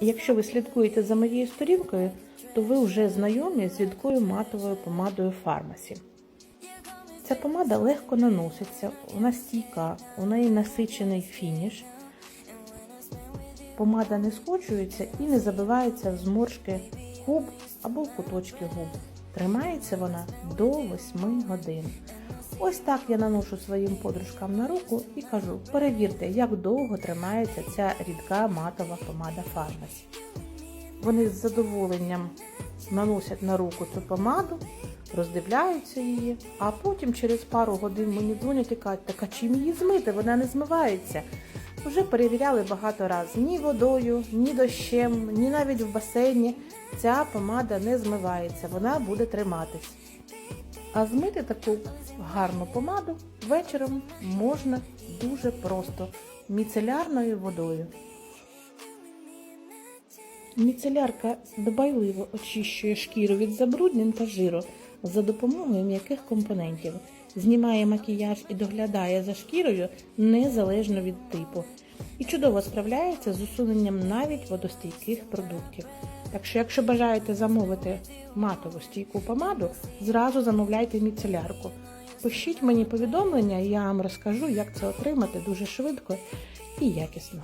Якщо ви слідкуєте за моєю сторінкою, то ви вже знайомі з рідкою матовою помадою Фармасі. Ця помада легко наноситься, вона стійка, у неї насичений фініш. Помада не скочується і не забивається в зморшки губ або в куточки губ. Тримається вона до 8 годин. Ось так я наношу своїм подружкам на руку і кажу: перевірте, як довго тримається ця рідка матова помада Фармасі. Вони з задоволенням наносять на руку цю помаду, роздивляються її, а потім через пару годин мені дзвонять і кажуть, так а чим її змити? Вона не змивається. Вже перевіряли багато разів. Ні водою, ні дощем, ні навіть в басейні ця помада не змивається, вона буде триматись. А змити таку гарну помаду вечором можна дуже просто міцелярною водою. Міцелярка дбайливо очищує шкіру від забруднень та жиру за допомогою м'яких компонентів, знімає макіяж і доглядає за шкірою незалежно від типу. І чудово справляється з усуненням навіть водостійких продуктів. Так що, якщо бажаєте замовити матову стійку помаду, зразу замовляйте міцелярку. Пишіть мені повідомлення, я вам розкажу, як це отримати дуже швидко і якісно.